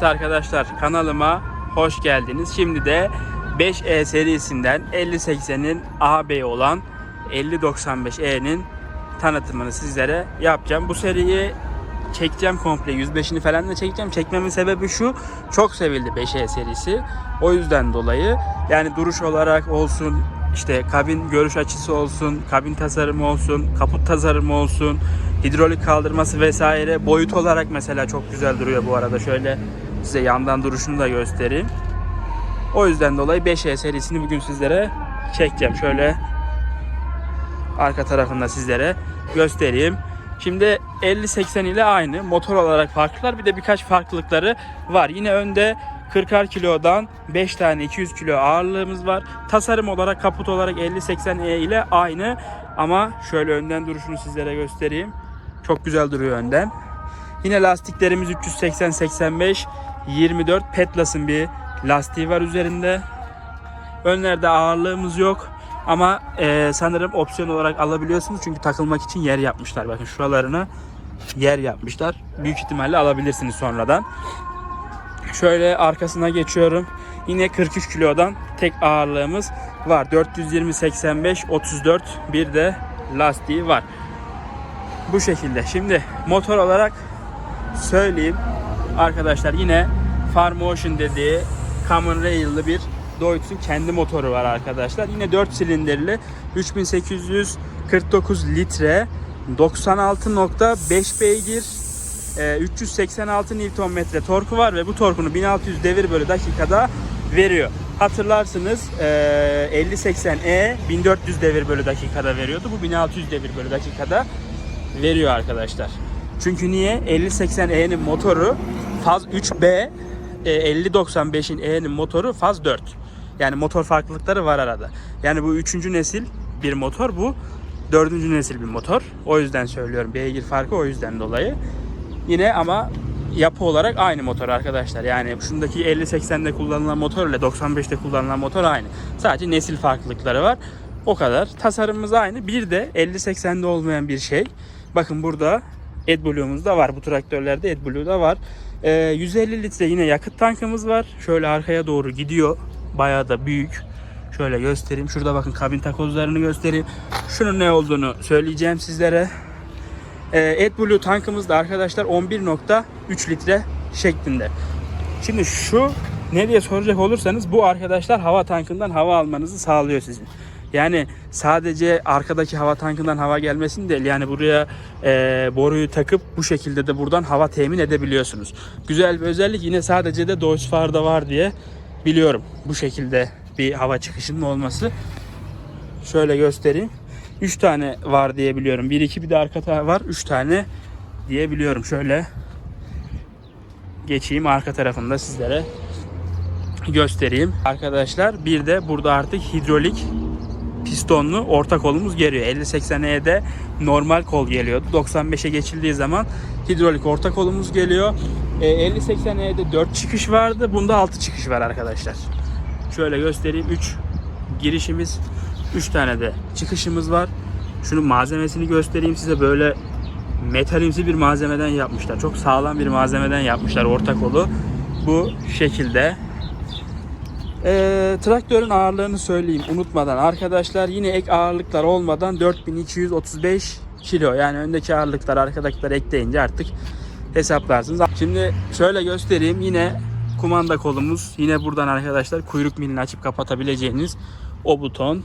Evet arkadaşlar kanalıma hoş geldiniz. Şimdi de 5E serisinden 5080'in ağabeyi olan 5095E'nin tanıtımını sizlere yapacağım. Bu seriyi çekeceğim komple 105'ini falan da çekeceğim. Çekmemin sebebi şu. Çok sevildi 5E serisi. O yüzden dolayı yani duruş olarak olsun işte kabin görüş açısı olsun, kabin tasarımı olsun, kaput tasarımı olsun, hidrolik kaldırması vesaire boyut olarak mesela çok güzel duruyor bu arada. Şöyle size yandan duruşunu da göstereyim. O yüzden dolayı 5E serisini bugün sizlere çekeceğim. Şöyle arka tarafında sizlere göstereyim. Şimdi 50-80 ile aynı. Motor olarak farklılar. Bir de birkaç farklılıkları var. Yine önde 40'ar kilodan 5 tane 200 kilo ağırlığımız var. Tasarım olarak kaput olarak 50-80E ile aynı. Ama şöyle önden duruşunu sizlere göstereyim. Çok güzel duruyor önden. Yine lastiklerimiz 380-85 24 Petlas'ın bir lastiği var üzerinde. Önlerde ağırlığımız yok. Ama e, sanırım opsiyon olarak alabiliyorsunuz. Çünkü takılmak için yer yapmışlar. Bakın şuralarına yer yapmışlar. Büyük ihtimalle alabilirsiniz sonradan. Şöyle arkasına geçiyorum. Yine 43 kilodan tek ağırlığımız var. 420 85 34 bir de lastiği var. Bu şekilde. Şimdi motor olarak söyleyeyim arkadaşlar yine Farmotion dediği Common Rail'lı bir Deutz'un kendi motoru var arkadaşlar. Yine 4 silindirli 3849 litre 96.5 beygir e, 386 Nm torku var ve bu torkunu 1600 devir bölü dakikada veriyor. Hatırlarsınız e, 5080E 1400 devir bölü dakikada veriyordu. Bu 1600 devir bölü dakikada veriyor arkadaşlar. Çünkü niye? 5080E'nin motoru faz 3B, e, 5095'in E'nin motoru faz 4. Yani motor farklılıkları var arada. Yani bu üçüncü nesil bir motor, bu dördüncü nesil bir motor. O yüzden söylüyorum beygir farkı o yüzden dolayı. Yine ama yapı olarak aynı motor arkadaşlar. Yani şundaki 50-80'de kullanılan motor ile 95'te kullanılan motor aynı. Sadece nesil farklılıkları var. O kadar. Tasarımımız aynı. Bir de 50-80'de olmayan bir şey. Bakın burada AdBlue'umuz da var. Bu traktörlerde AdBlue da var. Ee, 150 litre yine yakıt tankımız var. Şöyle arkaya doğru gidiyor. Bayağı da büyük. Şöyle göstereyim. Şurada bakın kabin takozlarını göstereyim. Şunun ne olduğunu söyleyeceğim sizlere. Ee, AdBlue tankımız da arkadaşlar 11.3 litre şeklinde. Şimdi şu ne diye soracak olursanız bu arkadaşlar hava tankından hava almanızı sağlıyor sizin. Yani sadece arkadaki hava tankından hava gelmesin değil. Yani buraya e, boruyu takıp bu şekilde de buradan hava temin edebiliyorsunuz. Güzel bir özellik yine sadece de Deutz Fahr'da var diye biliyorum. Bu şekilde bir hava çıkışının olması. Şöyle göstereyim. 3 tane var diye biliyorum. 1 2 bir de arkada var. 3 tane diye biliyorum. Şöyle geçeyim arka tarafında sizlere göstereyim. Arkadaşlar bir de burada artık hidrolik pistonlu orta kolumuz geliyor. 50-80'e normal kol geliyordu. 95'e geçildiği zaman hidrolik orta kolumuz geliyor. E, 50-80'e 4 çıkış vardı. Bunda 6 çıkış var arkadaşlar. Şöyle göstereyim. 3 girişimiz 3 tane de çıkışımız var. Şunun malzemesini göstereyim size. Böyle metalimsi bir malzemeden yapmışlar. Çok sağlam bir malzemeden yapmışlar orta kolu. Bu şekilde. Ee, traktörün ağırlığını söyleyeyim unutmadan arkadaşlar yine ek ağırlıklar olmadan 4235 kilo yani öndeki ağırlıklar arkadakiler ekleyince artık hesaplarsınız. Şimdi şöyle göstereyim yine kumanda kolumuz yine buradan arkadaşlar kuyruk milini açıp kapatabileceğiniz o buton.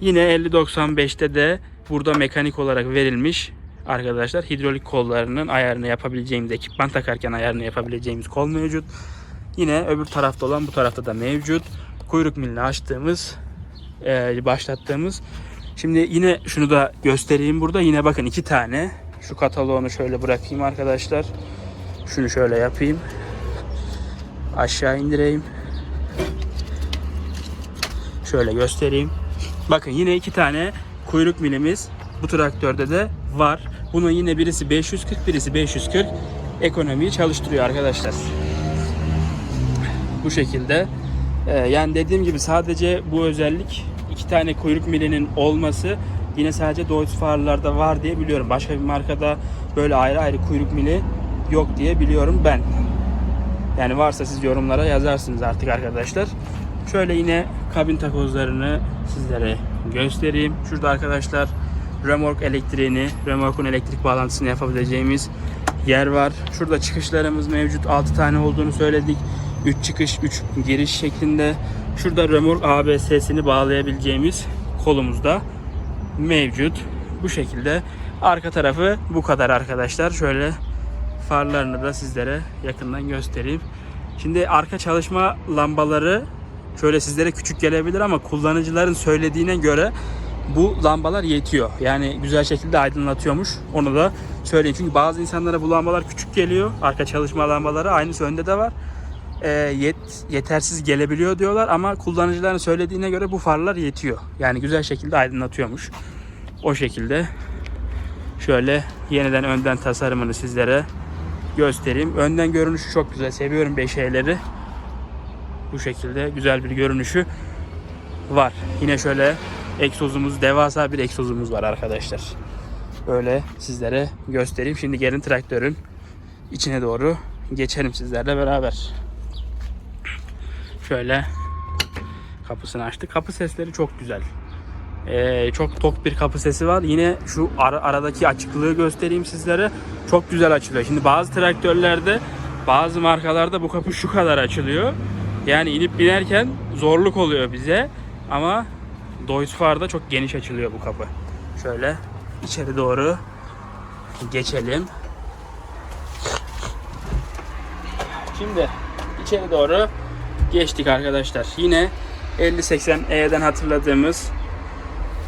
Yine 5095'te de burada mekanik olarak verilmiş arkadaşlar hidrolik kollarının ayarını yapabileceğimiz ekipman takarken ayarını yapabileceğimiz kol mevcut. Yine öbür tarafta olan bu tarafta da mevcut. Kuyruk milini açtığımız, e, başlattığımız. Şimdi yine şunu da göstereyim burada. Yine bakın iki tane. Şu kataloğunu şöyle bırakayım arkadaşlar. Şunu şöyle yapayım. Aşağı indireyim. Şöyle göstereyim. Bakın yine iki tane kuyruk milimiz bu traktörde de var. Bunun yine birisi 540, birisi 540 ekonomiyi çalıştırıyor arkadaşlar bu şekilde. Ee, yani dediğim gibi sadece bu özellik iki tane kuyruk milinin olması yine sadece Deutz farlarda var diye biliyorum. Başka bir markada böyle ayrı ayrı kuyruk mili yok diye biliyorum ben. Yani varsa siz yorumlara yazarsınız artık arkadaşlar. Şöyle yine kabin takozlarını sizlere göstereyim. Şurada arkadaşlar remork elektriğini, remorkun elektrik bağlantısını yapabileceğimiz yer var. Şurada çıkışlarımız mevcut. 6 tane olduğunu söyledik. 3 çıkış, 3 giriş şeklinde. Şurada remork ABS'sini bağlayabileceğimiz kolumuzda mevcut. Bu şekilde. Arka tarafı bu kadar arkadaşlar. Şöyle farlarını da sizlere yakından göstereyim. Şimdi arka çalışma lambaları şöyle sizlere küçük gelebilir ama kullanıcıların söylediğine göre bu lambalar yetiyor. Yani güzel şekilde aydınlatıyormuş. Onu da söyleyeyim. Çünkü bazı insanlara bu lambalar küçük geliyor. Arka çalışma lambaları aynısı önde de var. Ee, yet, yetersiz gelebiliyor diyorlar ama kullanıcıların söylediğine göre bu farlar yetiyor. Yani güzel şekilde aydınlatıyormuş. O şekilde şöyle yeniden önden tasarımını sizlere göstereyim. Önden görünüşü çok güzel. Seviyorum 5E'leri. Bu şekilde güzel bir görünüşü var. Yine şöyle egzozumuz, devasa bir egzozumuz var arkadaşlar. Böyle sizlere göstereyim. Şimdi gelin traktörün içine doğru geçelim sizlerle beraber. Şöyle kapısını açtık. Kapı sesleri çok güzel. Ee, çok tok bir kapı sesi var. Yine şu ara- aradaki açıklığı göstereyim sizlere. Çok güzel açılıyor. Şimdi bazı traktörlerde, bazı markalarda bu kapı şu kadar açılıyor. Yani inip binerken zorluk oluyor bize. Ama Deutz-Fahr'da çok geniş açılıyor bu kapı. Şöyle içeri doğru geçelim. Şimdi içeri doğru geçtik arkadaşlar. Yine 50-80E'den hatırladığımız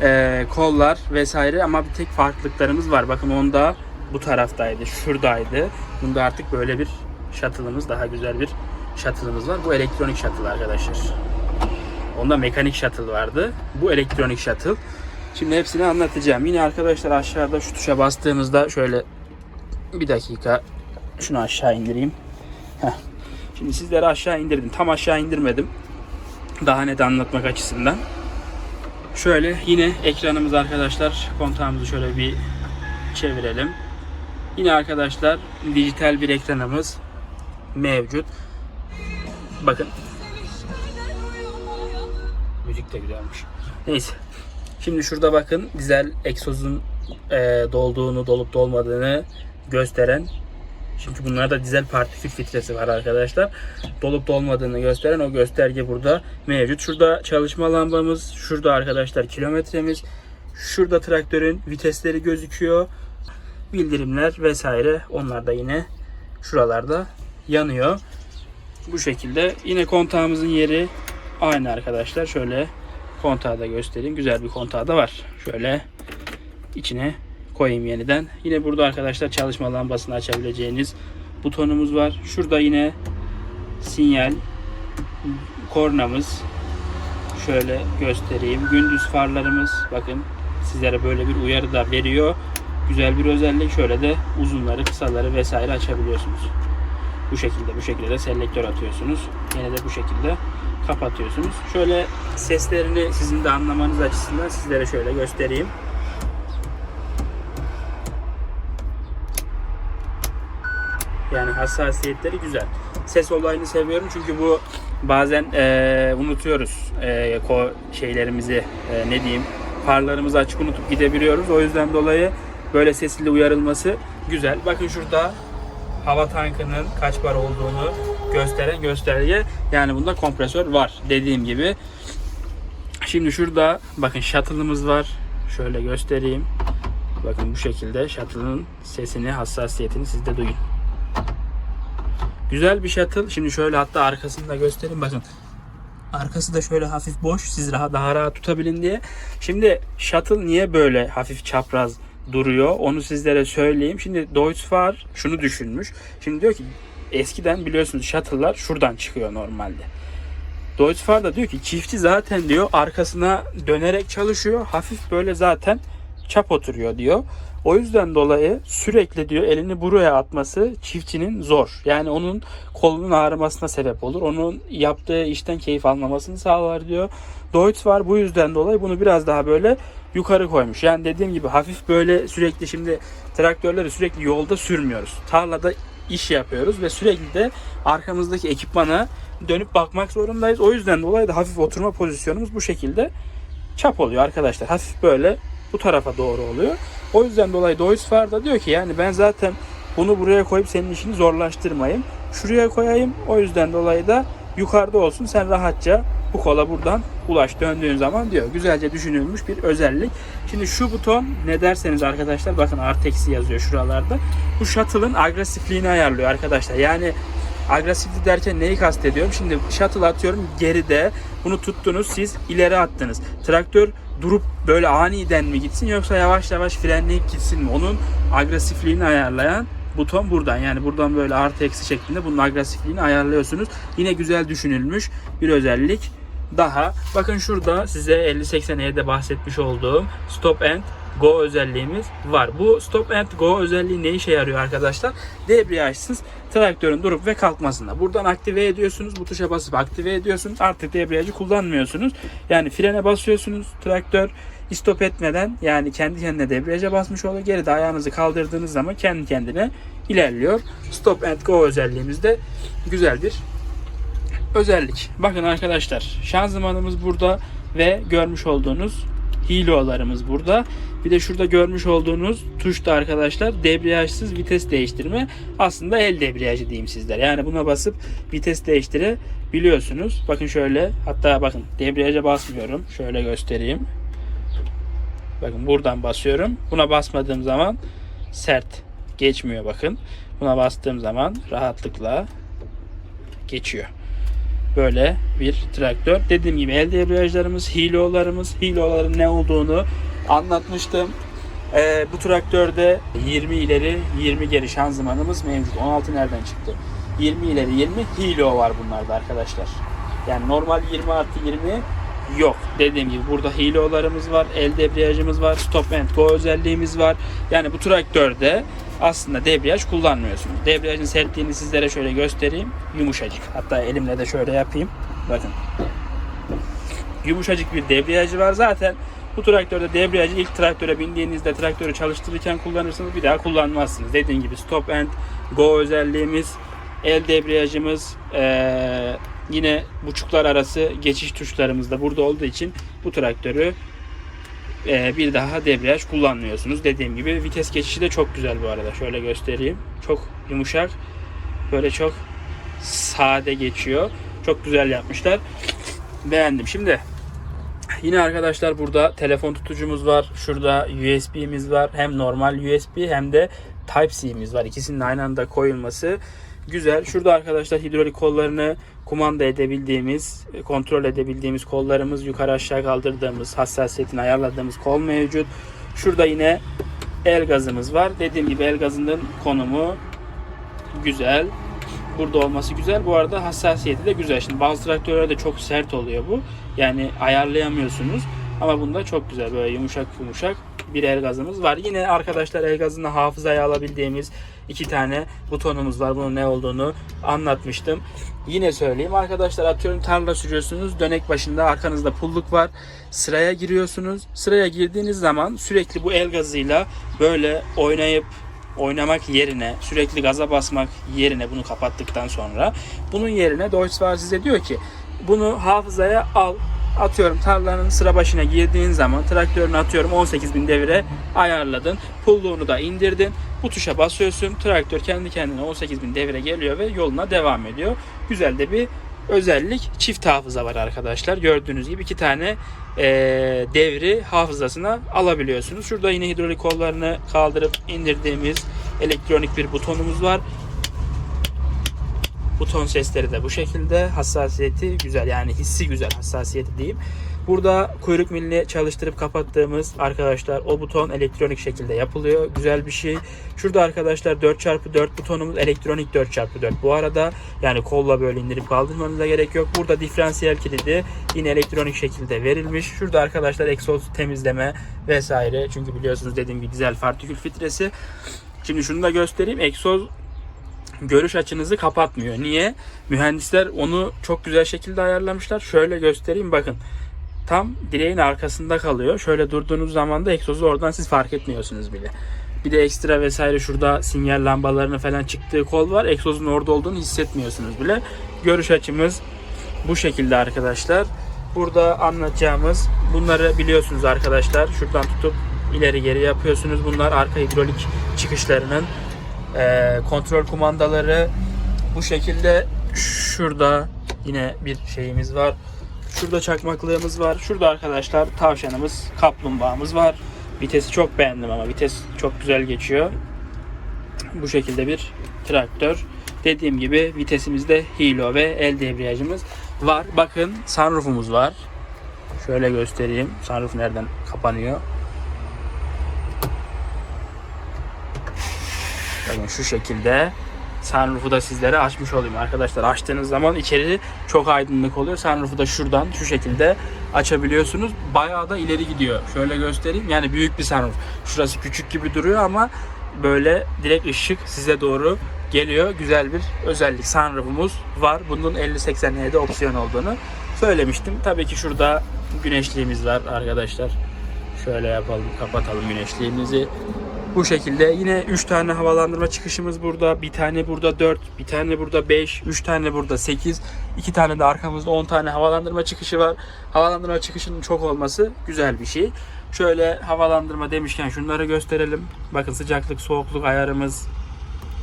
e, kollar vesaire ama bir tek farklılıklarımız var. Bakın onda bu taraftaydı, şuradaydı. Bunda artık böyle bir shuttle'ımız, daha güzel bir shuttle'ımız var. Bu elektronik shuttle arkadaşlar. Onda mekanik shuttle vardı. Bu elektronik shuttle. Şimdi hepsini anlatacağım. Yine arkadaşlar aşağıda şu tuşa bastığımızda şöyle bir dakika şunu aşağı indireyim. Heh. Şimdi sizleri aşağı indirdim. Tam aşağı indirmedim. Daha net anlatmak açısından. Şöyle yine ekranımız arkadaşlar. Kontağımızı şöyle bir çevirelim. Yine arkadaşlar dijital bir ekranımız mevcut. Bakın. Müzik de güzelmiş. Neyse. Şimdi şurada bakın dizel egzozun e, dolduğunu, dolup dolmadığını gösteren çünkü bunlarda dizel partikül filtresi var arkadaşlar. Dolup dolmadığını gösteren o gösterge burada mevcut. Şurada çalışma lambamız, şurada arkadaşlar kilometremiz, şurada traktörün vitesleri gözüküyor. Bildirimler vesaire onlar da yine şuralarda yanıyor. Bu şekilde yine kontağımızın yeri aynı arkadaşlar. Şöyle kontağı da göstereyim. Güzel bir kontağı da var. Şöyle içine koyayım yeniden. Yine burada arkadaşlar çalışma lambasını açabileceğiniz butonumuz var. Şurada yine sinyal kornamız şöyle göstereyim. Gündüz farlarımız bakın sizlere böyle bir uyarı da veriyor. Güzel bir özellik. Şöyle de uzunları, kısaları vesaire açabiliyorsunuz. Bu şekilde bu şekilde de selektör atıyorsunuz. Yine de bu şekilde kapatıyorsunuz. Şöyle seslerini sizin de anlamanız açısından sizlere şöyle göstereyim. Yani hassasiyetleri güzel. Ses olayını seviyorum çünkü bu bazen eee, unutuyoruz eee, ko şeylerimizi eee, ne diyeyim farlarımızı açık unutup gidebiliyoruz. O yüzden dolayı böyle sesli uyarılması güzel. Bakın şurada hava tankının kaç bar olduğunu gösteren gösterge. Yani bunda kompresör var dediğim gibi. Şimdi şurada bakın shuttle'ımız var. Şöyle göstereyim. Bakın bu şekilde shuttle'ın sesini, hassasiyetini siz de duyun. Güzel bir shuttle. Şimdi şöyle hatta arkasını da göstereyim. Bakın Arkası da şöyle hafif boş. Siz rahat, daha rahat tutabilin diye. Şimdi shuttle niye böyle hafif çapraz duruyor? Onu sizlere söyleyeyim. Şimdi Deutz-Fahr şunu düşünmüş. Şimdi diyor ki eskiden biliyorsunuz shuttle'lar şuradan çıkıyor normalde. Deutz-Fahr da diyor ki çiftçi zaten diyor arkasına dönerek çalışıyor. Hafif böyle zaten çap oturuyor diyor. O yüzden dolayı sürekli diyor elini buraya atması çiftçinin zor. Yani onun kolunun ağrımasına sebep olur. Onun yaptığı işten keyif almamasını sağlar diyor. Deutz var bu yüzden dolayı bunu biraz daha böyle yukarı koymuş. Yani dediğim gibi hafif böyle sürekli şimdi traktörleri sürekli yolda sürmüyoruz. Tarlada iş yapıyoruz ve sürekli de arkamızdaki ekipmana dönüp bakmak zorundayız. O yüzden dolayı da hafif oturma pozisyonumuz bu şekilde çap oluyor arkadaşlar. Hafif böyle bu tarafa doğru oluyor. O yüzden dolayı Deutz da diyor ki yani ben zaten bunu buraya koyup senin işini zorlaştırmayayım. Şuraya koyayım. O yüzden dolayı da yukarıda olsun. Sen rahatça bu kola buradan ulaş döndüğün zaman diyor. Güzelce düşünülmüş bir özellik. Şimdi şu buton ne derseniz arkadaşlar bakın artı yazıyor şuralarda. Bu shuttle'ın agresifliğini ayarlıyor arkadaşlar. Yani agresiflik derken neyi kastediyorum? Şimdi shuttle atıyorum geride. Bunu tuttunuz siz ileri attınız. Traktör durup böyle aniden mi gitsin yoksa yavaş yavaş frenleyip gitsin mi? Onun agresifliğini ayarlayan buton buradan. Yani buradan böyle artı eksi şeklinde bunun agresifliğini ayarlıyorsunuz. Yine güzel düşünülmüş bir özellik daha. Bakın şurada size 5080E'de bahsetmiş olduğum stop and go özelliğimiz var. Bu stop and go özelliği ne işe yarıyor arkadaşlar? Debriyajsız traktörün durup ve kalkmasında. Buradan aktive ediyorsunuz. Bu tuşa basıp aktive ediyorsunuz. Artık debriyajı kullanmıyorsunuz. Yani frene basıyorsunuz. Traktör stop etmeden yani kendi kendine debriyaja basmış oluyor. Geride ayağınızı kaldırdığınız zaman kendi kendine ilerliyor. Stop and go özelliğimiz de güzel bir özellik. Bakın arkadaşlar şanzımanımız burada ve görmüş olduğunuz hilolarımız burada. Bir de şurada görmüş olduğunuz tuşta arkadaşlar debriyajsız vites değiştirme. Aslında el debriyajı diyeyim sizler. Yani buna basıp vites değiştirebiliyorsunuz. Bakın şöyle hatta bakın debriyaja basmıyorum. Şöyle göstereyim. Bakın buradan basıyorum. Buna basmadığım zaman sert geçmiyor bakın. Buna bastığım zaman rahatlıkla geçiyor. Böyle bir traktör. Dediğim gibi el debriyajlarımız, hilolarımız, hiloların ne olduğunu anlatmıştım. Ee, bu traktörde 20 ileri 20 geri şanzımanımız mevcut. 16 nereden çıktı? 20 ileri 20 hilo var bunlarda arkadaşlar. Yani normal 20 artı 20 yok. Dediğim gibi burada hilolarımız var, el debriyajımız var, stop and go özelliğimiz var. Yani bu traktörde aslında debriyaj kullanmıyorsunuz. Debriyajın sertliğini sizlere şöyle göstereyim. Yumuşacık. Hatta elimle de şöyle yapayım. Bakın. Yumuşacık bir debriyajı var. Zaten bu traktörde debriyajı ilk traktöre bindiğinizde traktörü çalıştırırken kullanırsınız. Bir daha kullanmazsınız. Dediğim gibi stop and go özelliğimiz, el debriyajımız, ee, yine buçuklar arası geçiş tuşlarımız da burada olduğu için bu traktörü ee, bir daha debriyaj kullanmıyorsunuz. Dediğim gibi vites geçişi de çok güzel bu arada. Şöyle göstereyim. Çok yumuşak. Böyle çok sade geçiyor. Çok güzel yapmışlar. Beğendim. Şimdi yine arkadaşlar burada telefon tutucumuz var. Şurada USB'miz var. Hem normal USB hem de Type-C'miz var. İkisinin aynı anda koyulması güzel. Şurada arkadaşlar hidrolik kollarını kumanda edebildiğimiz, kontrol edebildiğimiz kollarımız, yukarı aşağı kaldırdığımız, hassasiyetini ayarladığımız kol mevcut. Şurada yine el gazımız var. Dediğim gibi el gazının konumu güzel. Burada olması güzel. Bu arada hassasiyeti de güzel. Şimdi bazı traktörlerde çok sert oluyor bu. Yani ayarlayamıyorsunuz. Ama bunda çok güzel. Böyle yumuşak yumuşak bir el gazımız var. Yine arkadaşlar el gazını hafızaya alabildiğimiz iki tane butonumuz var. Bunun ne olduğunu anlatmıştım. Yine söyleyeyim arkadaşlar atıyorum tarla sürüyorsunuz. Dönek başında arkanızda pulluk var. Sıraya giriyorsunuz. Sıraya girdiğiniz zaman sürekli bu el gazıyla böyle oynayıp oynamak yerine sürekli gaza basmak yerine bunu kapattıktan sonra bunun yerine Deutz size diyor ki bunu hafızaya al atıyorum tarlanın sıra başına girdiğin zaman traktörünü atıyorum 18.000 devire ayarladın. Pulluğunu da indirdin. Bu tuşa basıyorsun. Traktör kendi kendine 18.000 devire geliyor ve yoluna devam ediyor. Güzel de bir özellik. Çift hafıza var arkadaşlar. Gördüğünüz gibi iki tane e, devri hafızasına alabiliyorsunuz. Şurada yine hidrolik kollarını kaldırıp indirdiğimiz elektronik bir butonumuz var. Buton sesleri de bu şekilde. Hassasiyeti güzel yani hissi güzel hassasiyeti diyeyim. Burada kuyruk milini çalıştırıp kapattığımız arkadaşlar o buton elektronik şekilde yapılıyor. Güzel bir şey. Şurada arkadaşlar 4x4 butonumuz elektronik 4x4 bu arada. Yani kolla böyle indirip kaldırmanıza gerek yok. Burada diferansiyel kilidi yine elektronik şekilde verilmiş. Şurada arkadaşlar egzoz temizleme vesaire. Çünkü biliyorsunuz dediğim gibi dizel partikül filtresi. Şimdi şunu da göstereyim. Egzoz görüş açınızı kapatmıyor. Niye? Mühendisler onu çok güzel şekilde ayarlamışlar. Şöyle göstereyim bakın. Tam direğin arkasında kalıyor. Şöyle durduğunuz zaman da egzozu oradan siz fark etmiyorsunuz bile. Bir de ekstra vesaire şurada sinyal lambalarının falan çıktığı kol var. Egzozun orada olduğunu hissetmiyorsunuz bile. Görüş açımız bu şekilde arkadaşlar. Burada anlatacağımız bunları biliyorsunuz arkadaşlar. Şuradan tutup ileri geri yapıyorsunuz. Bunlar arka hidrolik çıkışlarının eee, kontrol kumandaları. Bu şekilde şurada yine bir şeyimiz var. Şurada çakmaklığımız var. Şurada arkadaşlar tavşanımız, kaplumbağamız var. Vitesi çok beğendim ama vites çok güzel geçiyor. Bu şekilde bir traktör. Dediğim gibi vitesimizde hilo ve el debriyajımız var. Bakın sunroofumuz var. Şöyle göstereyim. Sunroof nereden kapanıyor? Bakın şu şekilde sunroof'u da sizlere açmış olayım arkadaşlar. Açtığınız zaman içeri çok aydınlık oluyor. Sunroof'u da şuradan şu şekilde açabiliyorsunuz. Bayağı da ileri gidiyor. Şöyle göstereyim. Yani büyük bir sunroof. Şurası küçük gibi duruyor ama böyle direkt ışık size doğru geliyor. Güzel bir özellik. Sunroof'umuz var. Bunun 50-80'e opsiyon olduğunu söylemiştim. Tabii ki şurada güneşliğimiz var arkadaşlar. Şöyle yapalım, kapatalım güneşliğimizi. Bu şekilde yine 3 tane havalandırma çıkışımız burada. Bir tane burada 4, bir tane burada 5, 3 tane burada 8, 2 tane de arkamızda 10 tane havalandırma çıkışı var. Havalandırma çıkışının çok olması güzel bir şey. Şöyle havalandırma demişken şunları gösterelim. Bakın sıcaklık, soğukluk ayarımız,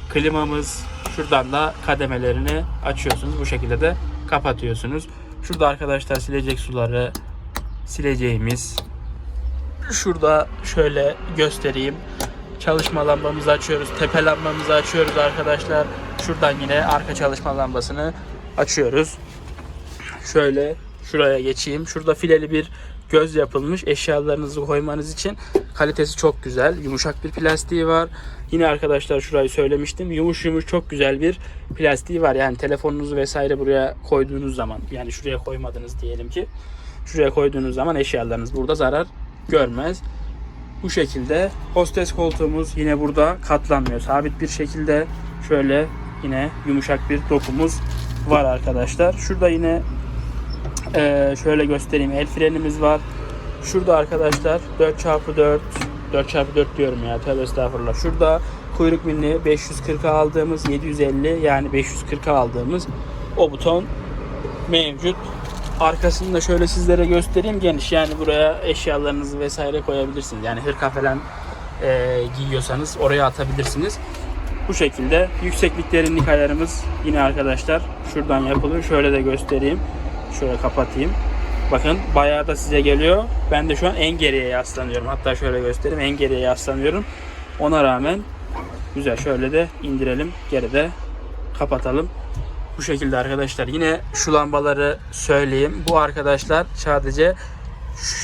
klimamız. Şuradan da kademelerini açıyorsunuz. Bu şekilde de kapatıyorsunuz. Şurada arkadaşlar silecek suları, sileceğimiz, şurada şöyle göstereyim. Çalışma lambamızı açıyoruz. Tepe lambamızı açıyoruz arkadaşlar. Şuradan yine arka çalışma lambasını açıyoruz. Şöyle şuraya geçeyim. Şurada fileli bir göz yapılmış. Eşyalarınızı koymanız için kalitesi çok güzel. Yumuşak bir plastiği var. Yine arkadaşlar şurayı söylemiştim. Yumuş yumuş çok güzel bir plastiği var. Yani telefonunuzu vesaire buraya koyduğunuz zaman yani şuraya koymadınız diyelim ki. Şuraya koyduğunuz zaman eşyalarınız burada zarar görmez. Bu şekilde hostes koltuğumuz yine burada katlanmıyor. Sabit bir şekilde şöyle yine yumuşak bir dokumuz var arkadaşlar. Şurada yine eee, şöyle göstereyim el frenimiz var. Şurada arkadaşlar 4x4 4x4 diyorum ya tövbe estağfurullah. Şurada kuyruk milini 540'a aldığımız 750 yani 540'a aldığımız o buton mevcut. Arkasını da şöyle sizlere göstereyim geniş. Yani buraya eşyalarınızı vesaire koyabilirsiniz. Yani hırka falan e, giyiyorsanız oraya atabilirsiniz. Bu şekilde yükseklik derinlik ayarımız yine arkadaşlar şuradan yapılıyor. Şöyle de göstereyim. Şöyle kapatayım. Bakın bayağı da size geliyor. Ben de şu an en geriye yaslanıyorum. Hatta şöyle göstereyim. En geriye yaslanıyorum. Ona rağmen güzel şöyle de indirelim. Geride kapatalım. Bu şekilde arkadaşlar. Yine şu lambaları söyleyeyim. Bu arkadaşlar sadece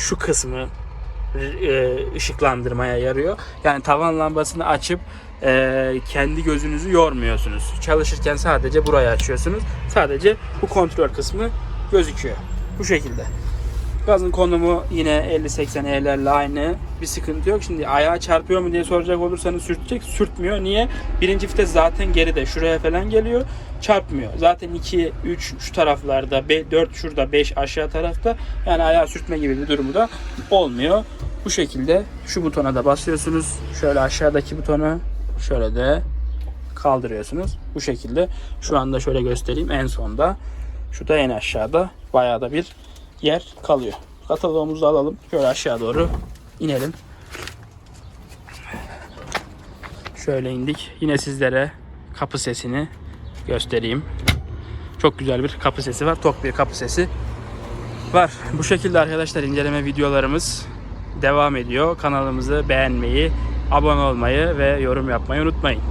şu kısmı e, ışıklandırmaya yarıyor. Yani tavan lambasını açıp e, kendi gözünüzü yormuyorsunuz. Çalışırken sadece burayı açıyorsunuz. Sadece bu kontrol kısmı gözüküyor. Bu şekilde. Gazın konumu yine 50-80 E'lerle aynı. Bir sıkıntı yok. Şimdi ayağa çarpıyor mu diye soracak olursanız sürtecek. Sürtmüyor. Niye? Birinci vites zaten geride. Şuraya falan geliyor. Çarpmıyor. Zaten 2, 3 şu taraflarda, 4 şurada, 5 aşağı tarafta. Yani ayağı sürtme gibi bir durumu da olmuyor. Bu şekilde şu butona da basıyorsunuz. Şöyle aşağıdaki butona şöyle de kaldırıyorsunuz. Bu şekilde. Şu anda şöyle göstereyim en sonda. Şu da en aşağıda. Bayağı da bir yer kalıyor. Kataloğumuzu alalım. Şöyle aşağı doğru inelim. Şöyle indik. Yine sizlere kapı sesini göstereyim. Çok güzel bir kapı sesi var. Tok bir kapı sesi var. Bu şekilde arkadaşlar inceleme videolarımız devam ediyor. Kanalımızı beğenmeyi, abone olmayı ve yorum yapmayı unutmayın.